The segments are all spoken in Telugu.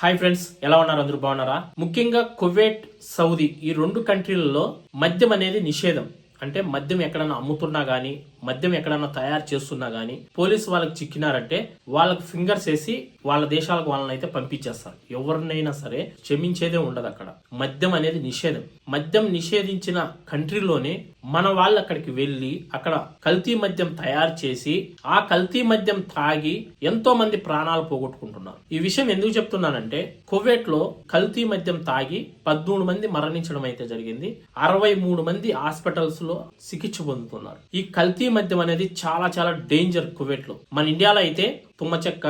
హాయ్ ఫ్రెండ్స్ ఎలా ఉన్నారు? అందరూ బాగున్నారా? ముఖ్యంగా కువైట్ సౌదీ ఈ రెండు కంట్రీలలో మద్యం అనేది నిషేధం. అంటే మద్యం ఎక్కడన్నా అమ్ముతున్నా కానీ మద్యం ఎక్కడన్నా తయారు చేస్తున్నా కానీ పోలీసు వాళ్ళకి చిక్కినారంటే వాళ్ళకి ఫింగర్స్ వేసి వాళ్ళ దేశాలకు వాళ్ళని అయితే పంపించేస్తారు. ఎవరినైనా సరే క్షమించేదే ఉండదు అక్కడ. మద్యం అనేది నిషేధం. మద్యం నిషేధించిన కంట్రీలోనే మన వాళ్ళు అక్కడికి వెళ్ళి అక్కడ కల్తీ మద్యం తయారు చేసి ఆ కల్తీ మద్యం తాగి ఎంతో మంది ప్రాణాలు పోగొట్టుకుంటున్నారు. ఈ విషయం ఎందుకు చెప్తున్నానంటే కువైట్లో కల్తీ మద్యం తాగి పద్మూడు మంది మరణించడం అయితే జరిగింది. అరవై మూడు మంది హాస్పిటల్స్లో చికిత్స పొందుతున్నారు. ఈ కల్తీ మద్యం అనేది చాలా చాలా డేంజర్ కువైట్లో మన ఇండియాలో అయితే తుమ్మ చెక్క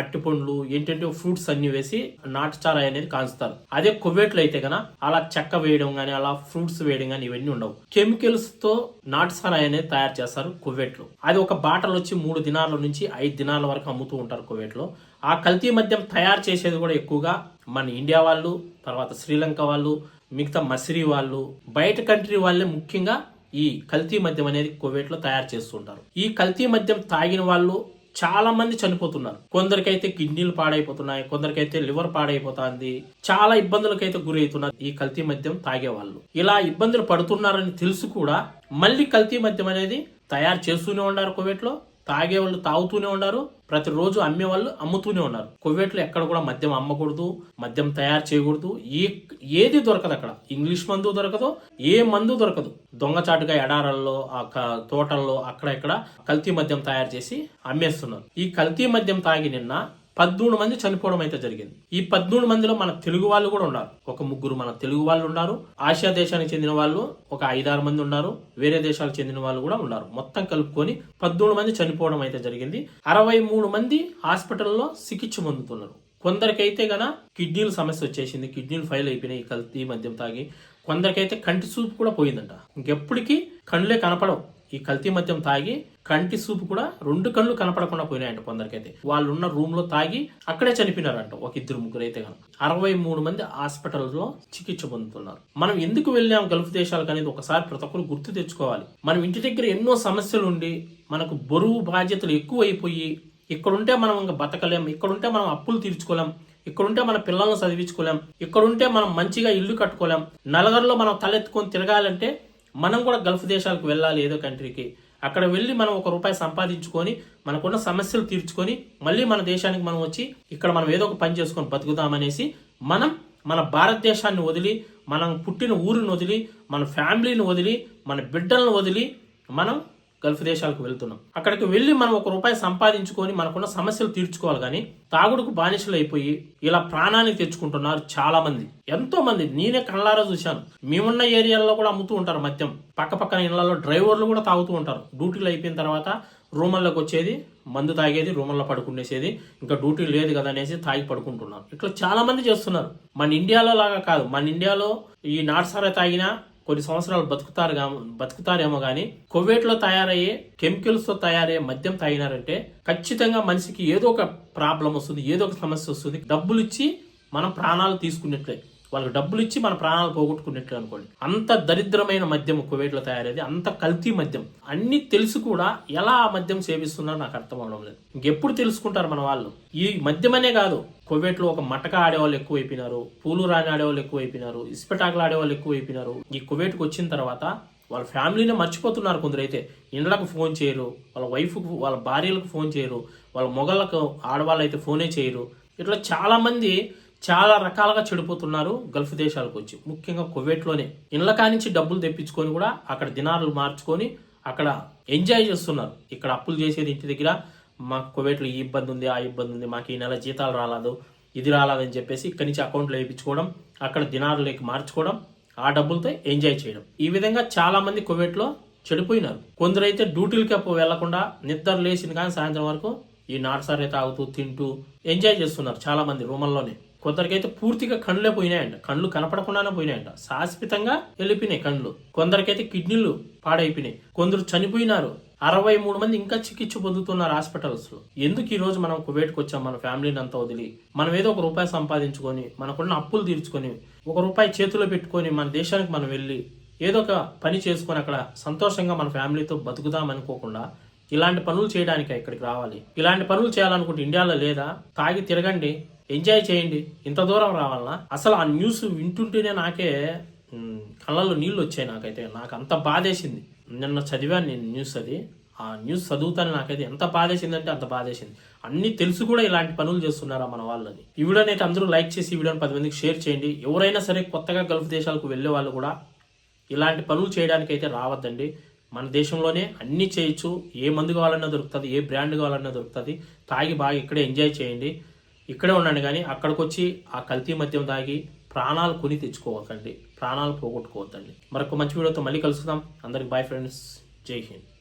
అట్టిపండ్లు ఏంటంటే ఫ్రూట్స్ అన్ని వేసి నాటు చారాయి అనేది కాంచుతారు. అదే కువైట్ అయితే గన అలా చెక్క వేయడం గానీ అలా ఫ్రూట్స్ వేయడం గానీ ఇవన్నీ ఉండవు. కెమికల్స్తో నాటు సారాయి అనేది తయారు చేస్తారు కువైట్ అది ఒక బాటలు వచ్చి మూడు దినాల నుంచి ఐదు దినాల వరకు అమ్ముతూ ఉంటారు కువైట్ ఆ కల్తీ మద్యం తయారు చేసేది కూడా ఎక్కువగా మన ఇండియా వాళ్ళు తర్వాత శ్రీలంక వాళ్ళు మిగతా మసిరి వాళ్ళు బయట కంట్రీ వాళ్ళే ముఖ్యంగా ఈ కల్తీ మద్యం అనేది కువైట్లో తయారు చేస్తుంటారు. ఈ కల్తీ మద్యం తాగిన వాళ్ళు చాలా మంది చనిపోతున్నారు. కొందరికైతే కిడ్నీలు పాడైపోతున్నాయి కొందరికైతే లివర్ పాడైపోతుంది చాలా ఇబ్బందులకైతే గురవుతున్నారు ఈ కల్తీ మద్యం తాగే వాళ్ళు. ఇలా ఇబ్బందులు పడుతున్నారని తెలుసు కూడా మళ్ళీ కల్తీ మద్యం అనేది తయారు చేస్తూనే ఉన్నారు కువైట్ తాగే వాళ్ళు తాగుతూనే ఉన్నారు ప్రతిరోజు అమ్మే వాళ్ళు అమ్ముతూనే ఉన్నారు. కువైట్లో ఎక్కడ కూడా మద్యం అమ్మకూడదు మద్యం తయారు చేయకూడదు. ఏ ఏది దొరకదు అక్కడ. ఇంగ్లీష్ మందు దొరకదు ఏ మందు దొరకదు. దొంగచాటుగా ఎడారల్లో ఆ తోటల్లో అక్కడ ఇక్కడ కల్తీ మద్యం తయారు చేసి అమ్మేస్తున్నారు. ఈ కల్తీ మద్యం తాగి నిన్న పద్మూడు మంది చనిపోవడం అయితే జరిగింది. ఈ పద్మూడు మందిలో మన తెలుగు వాళ్ళు కూడా ఉన్నారు. ఒక ముగ్గురు మన తెలుగు వాళ్ళు ఉన్నారు. ఆసియా దేశానికి చెందిన వాళ్ళు ఒక ఐదారు మంది ఉన్నారు. వేరే దేశాలకు చెందిన వాళ్ళు కూడా ఉన్నారు. మొత్తం కలుపుకొని పద్మూడు మంది చనిపోవడం అయితే జరిగింది. అరవై మూడు మంది హాస్పిటల్లో చికిత్స పొందుతున్నారు. కొందరికైతే గన కిడ్నీల సమస్య వచ్చేసింది. కిడ్నీలు ఫైల్ అయిపోయినాయి. ఈ కల్తీ మద్యం తాగి కొందరికైతే కంటి చూపు కూడా పోయిందంట. ఇంకెప్పటికీ కళ్ళే కనపడవు. ఈ కల్తీ మద్యం తాగి కంటి సూపు కూడా రెండు కళ్ళు కనపడకుండా పోయినాయంట కొందరికైతే. వాళ్ళు ఉన్న రూమ్లో తాగి అక్కడే చనిపోయినారంట ఒక ఇద్దరు ముగ్గురు అయితే కనుక అరవై మూడు మంది హాస్పిటల్లో చికిత్స పొందుతున్నారు. మనం ఎందుకు వెళ్ళాం గల్ఫ్ దేశాలకు అనేది ఒకసారి ప్రతి ఒక్కరు గుర్తు తెచ్చుకోవాలి. మనం ఇంటి దగ్గర ఎన్నో సమస్యలు ఉండి మనకు బరువు బాధ్యతలు ఎక్కువైపోయి ఇక్కడుంటే మనం ఇంకా బతకలేం ఇక్కడుంటే మనం అప్పులు తీర్చుకోలేం ఇక్కడుంటే మన పిల్లల్ని చదివించుకోలేం ఇక్కడుంటే మనం మంచిగా ఇల్లు కట్టుకోలేం నలుగురిలో మనం తలెత్తుకొని తిరగాలంటే మనం కూడా గల్ఫ్ దేశాలకు వెళ్ళాలి ఏదో కంట్రీకి. అక్కడ వెళ్ళి మనం ఒక రూపాయి సంపాదించుకొని మనకున్న సమస్యలు తీర్చుకొని మళ్ళీ మన దేశానికి మనం వచ్చి ఇక్కడ మనం ఏదో ఒక పని చేసుకొని బతుకుదామనేసి మనం మన భారతదేశాన్ని వదిలి మనం పుట్టిన ఊరిని వదిలి మన ఫ్యామిలీని వదిలి మన బిడ్డలను వదిలి మనం గల్ఫ్ దేశాలకు వెళ్తున్నాం. అక్కడికి వెళ్ళి మనం ఒక రూపాయి సంపాదించుకొని మనకున్న సమస్యలు తీర్చుకోవాలి కానీ తాగుడుకు బానిసలు అయిపోయి ఇలా ప్రాణానికి తెచ్చుకుంటున్నారు చాలా మంది ఎంతో మంది నేనే కళ్ళారా చూశాను. మేమున్న ఏరియాల్లో కూడా అమ్ముతూ ఉంటారు మద్యం. పక్క పక్కన ఇళ్ళలో డ్రైవర్లు కూడా తాగుతూ ఉంటారు. డ్యూటీలు అయిపోయిన తర్వాత రూమల్లోకి వచ్చేది మందు తాగేది రూమల్లో పడుకునేసేది ఇంకా డ్యూటీ లేదు కదా అనేసి తాగి పడుకుంటున్నారు. ఇట్లా చాలా మంది చేస్తున్నారు. మన ఇండియాలో లాగా కాదు. మన ఇండియాలో ఈ నాటుసారా తాగినా కొన్ని సంవత్సరాలు బతుకుతారు బతుకుతారేమో కానీ కువైట్లో తయారయ్యే కెమికల్స్తో తయారయ్యే మద్యం తాగినారంటే ఖచ్చితంగా మనిషికి ఏదో ఒక ప్రాబ్లం వస్తుంది ఏదో ఒక సమస్య వస్తుంది. డబ్బులు ఇచ్చి మనం ప్రాణాలు తీసుకున్నట్లే. వాళ్ళకి డబ్బులు ఇచ్చి మన ప్రాణాలు పోగొట్టుకున్నట్లు అనుకోండి. అంత దరిద్రమైన మద్యం కువైట్లో తయారయ్యేది అంత కల్తీ మద్యం. అన్ని తెలుసు కూడా ఎలా ఆ మద్యం సేవిస్తున్నారో నాకు అర్థం అవడం లేదు. ఇంకెప్పుడు తెలుసుకుంటారు మన వాళ్ళు? ఈ మద్యమనే కాదు. కువైట్ ఒక మటక ఆడేవాళ్ళు ఎక్కువ అయిపోయినారు పూలు రాని ఆడేవాళ్ళు ఎక్కువ అయిపోయినారు ఇస్పెటాకులు ఆడేవాళ్ళు ఎక్కువ అయిపోయినారు ఈ కువైట్కి వచ్చిన తర్వాత వాళ్ళ ఫ్యామిలీనే మర్చిపోతున్నారు కొందరైతే. ఇండ్లకు ఫోన్ చేయరు వాళ్ళ వైఫ్కు వాళ్ళ భార్యలకు ఫోన్ చేయరు వాళ్ళ మొగళ్ళకు ఆడవాళ్ళు అయితే ఫోనే చేయరు. ఇట్లా చాలా మంది చాలా రకాలుగా చెడిపోతున్నారు గల్ఫ్ దేశాలకు వచ్చి. ముఖ్యంగా కువైట్లోనే. ఇళ్ళ కానించి డబ్బులు తెప్పించుకొని కూడా అక్కడ దినారులు మార్చుకొని అక్కడ ఎంజాయ్ చేస్తున్నారు. ఇక్కడ అప్పులు చేసేది ఇంటి దగ్గర. మాకు కువైట్లో ఈ ఇబ్బంది ఉంది ఆ ఇబ్బంది ఉంది మాకు ఈ నెల జీతాలు రాలేదు ఇది రాలేదని చెప్పేసి ఇక్కడి నుంచి అకౌంట్లో వేయించుకోవడం అక్కడ దినారులకి మార్చుకోవడం ఆ డబ్బులతో ఎంజాయ్ చేయడం. ఈ విధంగా చాలా మంది కువైట్లో చెడిపోయినారు. కొందరైతే డ్యూటీలకి అప్పు వెళ్ళకుండా నిద్ర లేచిన కానీ సాయంత్రం వరకు ఈ నాటుసారే తాగుతూ తింటూ ఎంజాయ్ చేస్తున్నారు చాలా మంది రూమల్లోనే కొందరికైతే పూర్తిగా కళ్ళే పోయినాయంట. కళ్ళు కనపడకుండానే పోయినాయంట. శాశ్వతంగా వెళ్ళిపోయినాయి కళ్ళు. కొందరికైతే కిడ్నీలు పాడైపోయినాయి. కొందరు చనిపోయినారు. అరవై మూడు మంది ఇంకా చికిత్స పొందుతున్నారు హాస్పిటల్స్లో. ఎందుకు ఈ రోజు మనం కువేట్కి వచ్చాం? మన ఫ్యామిలీని అంతా వదిలి. మనం ఏదో ఒక రూపాయి సంపాదించుకొని మనకున్న అప్పులు తీర్చుకొని ఒక రూపాయి చేతిలో పెట్టుకొని మన దేశానికి మనం వెళ్ళి ఏదో ఒక పని చేసుకొని అక్కడ సంతోషంగా మన ఫ్యామిలీతో బతుకుదాం అనుకోకుండా ఇలాంటి పనులు చేయడానికి ఇక్కడికి రావాలి. ఇలాంటి పనులు చేయాలనుకుంటే ఇండియాలో లేదా? తాగి తిరగండి. ఎంజాయ్ చేయండి. ఇంత దూరం రావాలన్నా అసలు ఆ న్యూస్ వింటుంటేనే నాకే కళ్ళల్లో నీళ్ళు వచ్చాయి నాకైతే. నాకు అంత బాధేసింది. నిన్న చదివాను నేను న్యూస్ అది. ఆ న్యూస్ చదువుతాను నాకైతే ఎంత బాధేసిందంటే అంత బాధేసింది. అన్ని తెలుసు కూడా ఇలాంటి పనులు చేస్తున్నారా మన వాళ్ళని. ఈ వీడియోని అయితే అందరూ లైక్ చేసి ఈ వీడియోని పది మందికి షేర్ చేయండి. ఎవరైనా సరే కొత్తగా గల్ఫ్ దేశాలకు వెళ్ళే వాళ్ళు కూడా ఇలాంటి పనులు చేయడానికి అయితే రావద్దండి. మన దేశంలోనే అన్ని చేయొచ్చు. ఏ మందు కావాలన్నా దొరుకుతుంది ఏ బ్రాండ్ కావాలన్నా దొరుకుతుంది. తాగి బాగా ఇక్కడే ఎంజాయ్ చేయండి. ఇక్కడే ఉండండి కానీ అక్కడికి వచ్చి ఆ కల్తీ మద్యం తాగి ప్రాణాలు కొని తెచ్చుకోవద్దండి ప్రాణాలు పోగొట్టుకోవద్దండి. మరొక మంచి వీడియోతో మళ్ళీ కలుసుకుందాం. అందరికి బాయ్ ఫ్రెండ్స్ జై హింద్.